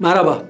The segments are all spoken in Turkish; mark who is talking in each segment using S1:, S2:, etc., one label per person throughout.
S1: Merhaba.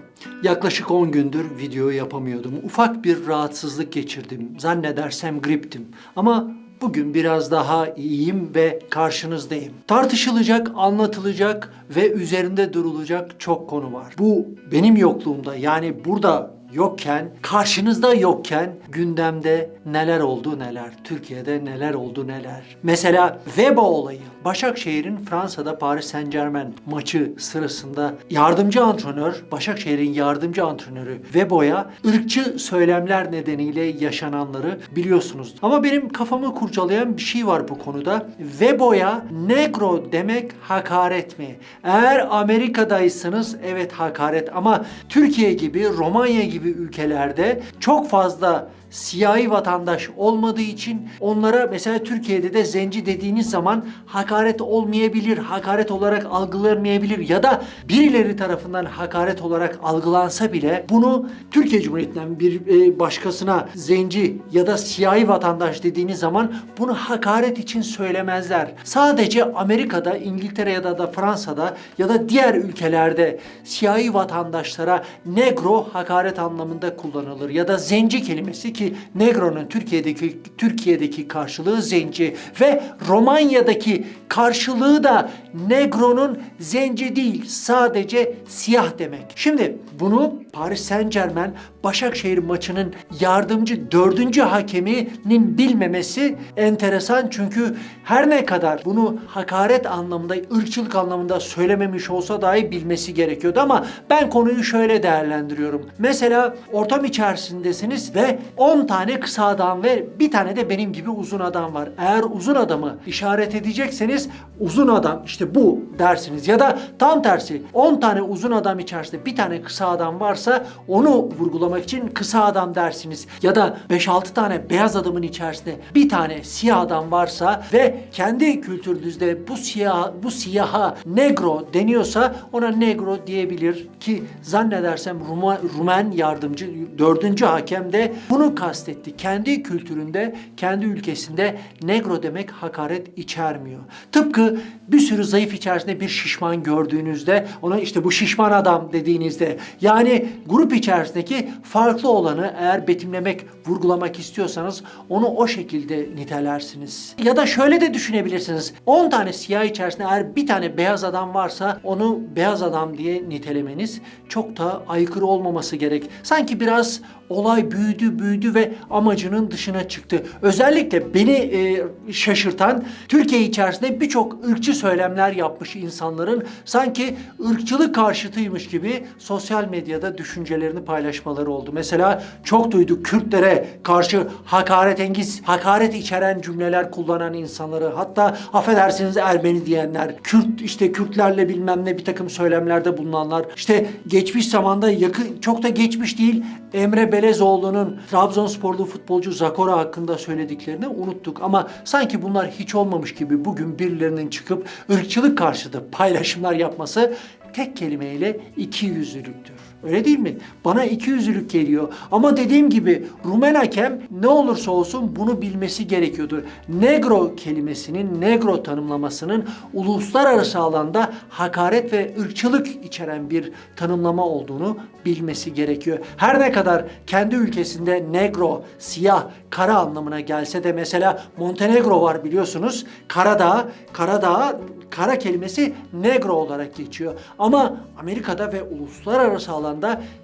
S1: Yaklaşık 10 gündür video yapamıyordum. Ufak bir rahatsızlık geçirdim. Zannedersem griptim. Ama bugün biraz daha iyiyim ve karşınızdayım. Tartışılacak, anlatılacak ve üzerinde durulacak çok konu var. Bu benim yokluğumda yani burada yokken, karşınızda yokken gündemde neler oldu neler, Türkiye'de neler oldu neler. Mesela Veba olayı. Başakşehir'in Fransa'da Paris Saint Germain maçı sırasında yardımcı antrenör, Başakşehir'in yardımcı antrenörü Vebo'ya ırkçı söylemler nedeniyle yaşananları biliyorsunuz. Ama benim kafamı kurcalayan bir şey var bu konuda. Vebo'ya negro demek hakaret mi? Eğer Amerika'daysanız evet hakaret ama Türkiye gibi, Romanya gibi ülkelerde çok fazla siyahi vatandaş olmadığı için onlara mesela Türkiye'de de zenci dediğiniz zaman hakaret olmayabilir, hakaret olarak algılanmayabilir ya da birileri tarafından hakaret olarak algılansa bile bunu Türkiye Cumhuriyeti'nden bir e, başkasına zenci ya da siyahi vatandaş dediğiniz zaman bunu hakaret için söylemezler. Sadece Amerika'da, İngiltere ya da, da Fransa'da ya da diğer ülkelerde siyahi vatandaşlara negro hakaret anlamında kullanılır ya da zenci kelimesi ki negronun Türkiye'deki Türkiye'deki karşılığı zenci ve Romanya'daki karşılığı da negronun zenci değil sadece siyah demek. Şimdi bunu Paris Saint Germain Başakşehir maçının yardımcı dördüncü hakeminin bilmemesi enteresan çünkü her ne kadar bunu hakaret anlamında, ırkçılık anlamında söylememiş olsa dahi bilmesi gerekiyordu ama ben konuyu şöyle değerlendiriyorum. Mesela ortam içerisindesiniz ve 10 tane kısa adam ve bir tane de benim gibi uzun adam var. Eğer uzun adamı işaret edecekseniz uzun adam işte bu dersiniz ya da tam tersi 10 tane uzun adam içerisinde bir tane kısa adam varsa onu vurgulamak için kısa adam dersiniz. Ya da 5-6 tane beyaz adamın içerisinde bir tane siyah adam varsa ve kendi kültürünüzde bu siyah bu siyaha negro deniyorsa ona negro diyebilir ki zannedersem Ruma, Rumen yardımcı dördüncü hakem de bunu kastetti. Kendi kültüründe, kendi ülkesinde negro demek hakaret içermiyor. Tıpkı bir sürü zayıf içerisinde bir şişman gördüğünüzde ona işte bu şişman adam dediğinizde yani grup içerisindeki farklı olanı eğer betimlemek, vurgulamak istiyorsanız onu o şekilde nitelersiniz. Ya da şöyle de düşünebilirsiniz. 10 tane siyah içerisinde eğer bir tane beyaz adam varsa onu beyaz adam diye nitelemeniz çok da aykırı olmaması gerek. Sanki biraz olay büyüdü büyüdü ve amacının dışına çıktı. Özellikle beni e, şaşırtan Türkiye içerisinde birçok ırkçı söylemler yapmış insanların sanki ırkçılık karşıtıymış gibi sosyal medyada düşüncelerini paylaşmaları oldu. Mesela çok duyduk Kürtlere karşı hakaretengiz, hakaret içeren cümleler kullanan insanları hatta affedersiniz Ermeni diyenler, Kürt işte Kürtlerle bilmem ne bir takım söylemlerde bulunanlar işte geçmiş zamanda yakın çok da geçmiş değil Emre Belezoğlu'nun Trabzonsporlu futbolcu Zakora hakkında söylediklerini unuttuk ama sanki bunlar hiç olmamış gibi bugün birilerinin çıkıp ırkçılık karşıtı paylaşımlar yapması tek kelimeyle iki yüzlülüktür. Öyle değil mi? Bana iki yüzlülük geliyor. Ama dediğim gibi Rumen hakem ne olursa olsun bunu bilmesi gerekiyordu. Negro kelimesinin, negro tanımlamasının uluslararası alanda hakaret ve ırkçılık içeren bir tanımlama olduğunu bilmesi gerekiyor. Her ne kadar kendi ülkesinde negro, siyah, kara anlamına gelse de mesela Montenegro var biliyorsunuz. Karadağ, Karadağ kara kelimesi negro olarak geçiyor. Ama Amerika'da ve uluslararası alanda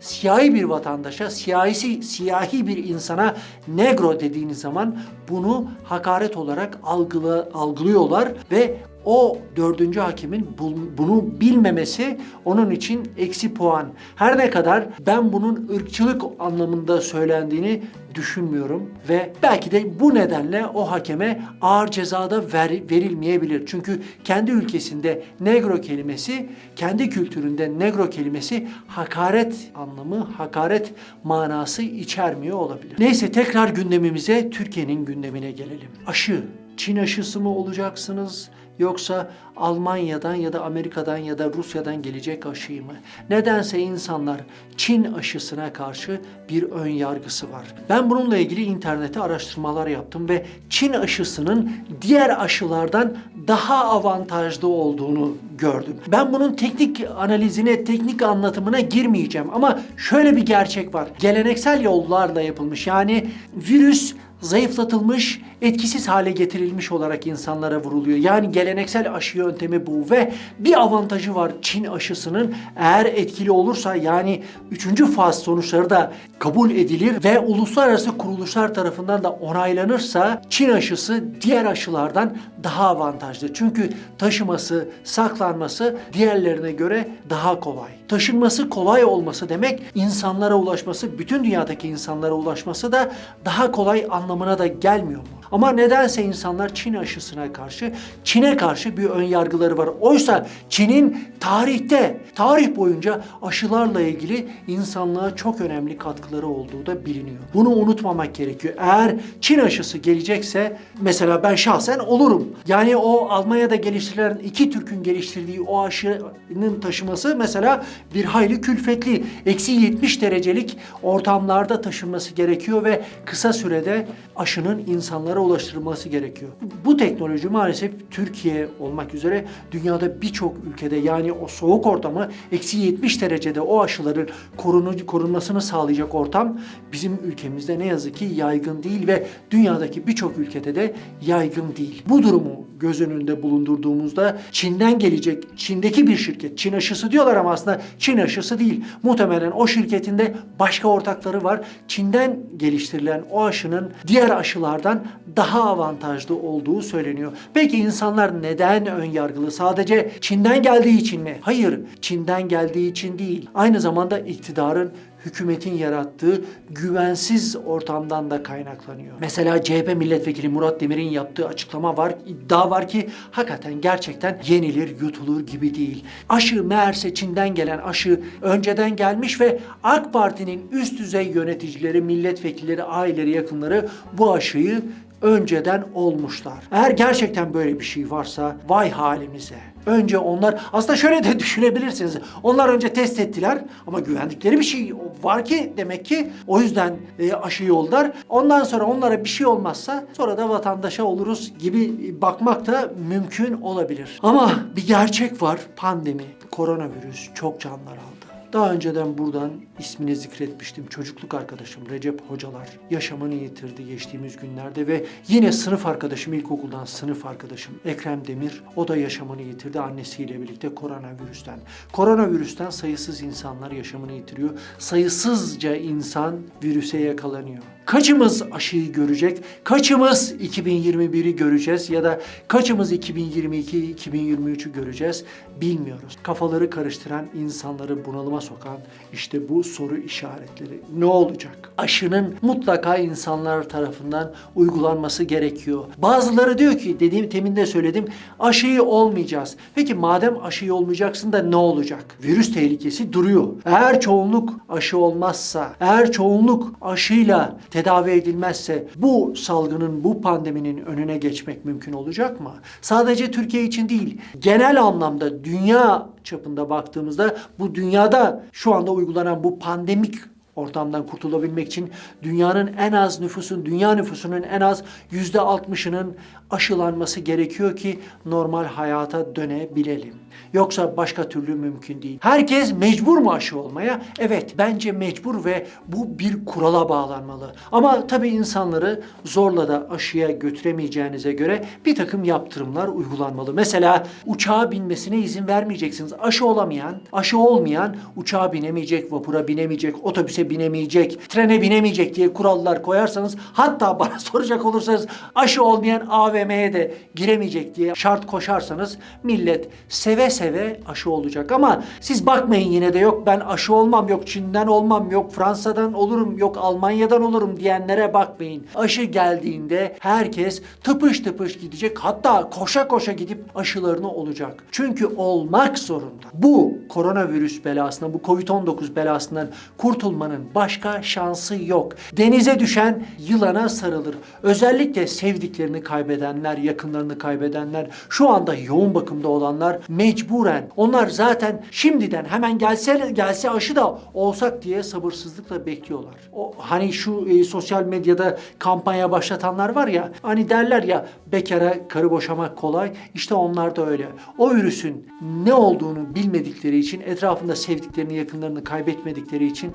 S1: siyahi bir vatandaşa, siyasi siyahi bir insana negro dediğiniz zaman bunu hakaret olarak algıla, algılıyorlar ve o dördüncü hakemin bu- bunu bilmemesi onun için eksi puan. Her ne kadar ben bunun ırkçılık anlamında söylendiğini düşünmüyorum ve belki de bu nedenle o hakeme ağır cezada ver, verilmeyebilir. Çünkü kendi ülkesinde negro kelimesi, kendi kültüründe negro kelimesi hakaret anlamı, hakaret manası içermiyor olabilir. Neyse tekrar gündemimize, Türkiye'nin gündemine gelelim. Aşı Çin aşısı mı olacaksınız? Yoksa Almanya'dan ya da Amerika'dan ya da Rusya'dan gelecek aşıyı mı? Nedense insanlar Çin aşısına karşı bir ön yargısı var. Ben bununla ilgili internette araştırmalar yaptım ve Çin aşısının diğer aşılardan daha avantajlı olduğunu gördüm. Ben bunun teknik analizine, teknik anlatımına girmeyeceğim ama şöyle bir gerçek var. Geleneksel yollarla yapılmış yani virüs zayıflatılmış, etkisiz hale getirilmiş olarak insanlara vuruluyor. Yani geleneksel aşı yöntemi bu ve bir avantajı var Çin aşısının. Eğer etkili olursa yani 3. faz sonuçları da kabul edilir ve uluslararası kuruluşlar tarafından da onaylanırsa Çin aşısı diğer aşılardan daha avantajlı. Çünkü taşıması, saklanması diğerlerine göre daha kolay. Taşınması kolay olması demek insanlara ulaşması, bütün dünyadaki insanlara ulaşması da daha kolay anlamına da gelmiyor mu? Ama nedense insanlar Çin aşısına karşı, Çin'e karşı bir ön yargıları var. Oysa Çin'in tarihte, tarih boyunca aşılarla ilgili insanlığa çok önemli katkıları olduğu da biliniyor. Bunu unutmamak gerekiyor. Eğer Çin aşısı gelecekse mesela ben şahsen olurum. Yani o Almanya'da geliştirilen iki Türk'ün geliştirdiği o aşının taşıması mesela bir hayli külfetli. Eksi 70 derecelik ortamlarda taşınması gerekiyor ve kısa sürede aşının insanlara ulaştırılması gerekiyor. Bu teknoloji maalesef Türkiye olmak üzere dünyada birçok ülkede yani o soğuk ortamı eksi 70 derecede o aşıların korunu, korunmasını sağlayacak ortam bizim ülkemizde ne yazık ki yaygın değil ve dünyadaki birçok ülkede de yaygın değil. Bu durumu göz önünde bulundurduğumuzda Çin'den gelecek, Çin'deki bir şirket, Çin aşısı diyorlar ama aslında Çin aşısı değil. Muhtemelen o şirketin de başka ortakları var. Çin'den geliştirilen o aşının diğer aşılardan daha avantajlı olduğu söyleniyor. Peki insanlar neden ön yargılı? Sadece Çin'den geldiği için mi? Hayır, Çin'den geldiği için değil. Aynı zamanda iktidarın hükümetin yarattığı güvensiz ortamdan da kaynaklanıyor. Mesela CHP milletvekili Murat Demir'in yaptığı açıklama var, iddia var ki hakikaten gerçekten yenilir, yutulur gibi değil. Aşı meğerse Çin'den gelen aşı önceden gelmiş ve AK Parti'nin üst düzey yöneticileri, milletvekilleri, aileleri, yakınları bu aşıyı önceden olmuşlar. Eğer gerçekten böyle bir şey varsa vay halimize. Önce onlar aslında şöyle de düşünebilirsiniz. Onlar önce test ettiler ama güvendikleri bir şey var ki demek ki o yüzden e, aşı yollar. Ondan sonra onlara bir şey olmazsa sonra da vatandaşa oluruz gibi bakmak da mümkün olabilir. Ama bir gerçek var. Pandemi, koronavirüs çok canlar aldı. Daha önceden buradan ismini zikretmiştim. Çocukluk arkadaşım Recep Hocalar yaşamını yitirdi geçtiğimiz günlerde ve yine sınıf arkadaşım, ilkokuldan sınıf arkadaşım Ekrem Demir o da yaşamını yitirdi annesiyle birlikte koronavirüsten. Koronavirüsten sayısız insanlar yaşamını yitiriyor. Sayısızca insan virüse yakalanıyor. Kaçımız aşıyı görecek? Kaçımız 2021'i göreceğiz ya da kaçımız 2022, 2023'ü göreceğiz bilmiyoruz. Kafaları karıştıran, insanları bunalıma sokan işte bu soru işaretleri. Ne olacak? Aşının mutlaka insanlar tarafından uygulanması gerekiyor. Bazıları diyor ki dediğim temin de söyledim aşıyı olmayacağız. Peki madem aşıyı olmayacaksın da ne olacak? Virüs tehlikesi duruyor. Eğer çoğunluk aşı olmazsa, eğer çoğunluk aşıyla tedavi edilmezse bu salgının, bu pandeminin önüne geçmek mümkün olacak mı? Sadece Türkiye için değil, genel anlamda dünya çapında baktığımızda bu dünyada şu anda uygulanan bu pandemik ortamdan kurtulabilmek için dünyanın en az nüfusun, dünya nüfusunun en az yüzde altmışının aşılanması gerekiyor ki normal hayata dönebilelim. Yoksa başka türlü mümkün değil. Herkes mecbur mu aşı olmaya? Evet, bence mecbur ve bu bir kurala bağlanmalı. Ama tabii insanları zorla da aşıya götüremeyeceğinize göre bir takım yaptırımlar uygulanmalı. Mesela uçağa binmesine izin vermeyeceksiniz. Aşı olamayan, aşı olmayan uçağa binemeyecek, vapura binemeyecek, otobüse binemeyecek, trene binemeyecek diye kurallar koyarsanız hatta bana soracak olursanız aşı olmayan AVM'ye de giremeyecek diye şart koşarsanız millet seve seve aşı olacak ama siz bakmayın yine de yok ben aşı olmam, yok Çin'den olmam, yok Fransa'dan olurum, yok Almanya'dan olurum diyenlere bakmayın. Aşı geldiğinde herkes tıpış tıpış gidecek hatta koşa koşa gidip aşılarını olacak. Çünkü olmak zorunda. Bu koronavirüs belasından, bu Covid-19 belasından kurtulmanın yaşamanın başka şansı yok. Denize düşen yılana sarılır. Özellikle sevdiklerini kaybedenler, yakınlarını kaybedenler, şu anda yoğun bakımda olanlar mecburen onlar zaten şimdiden hemen gelse gelse aşı da olsak diye sabırsızlıkla bekliyorlar. O hani şu e, sosyal medyada kampanya başlatanlar var ya hani derler ya bekara karı boşamak kolay işte onlar da öyle. O virüsün ne olduğunu bilmedikleri için etrafında sevdiklerini yakınlarını kaybetmedikleri için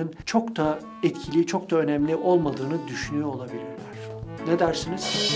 S1: aşının çok da etkili çok da önemli olmadığını düşünüyor olabilirler. Ne dersiniz?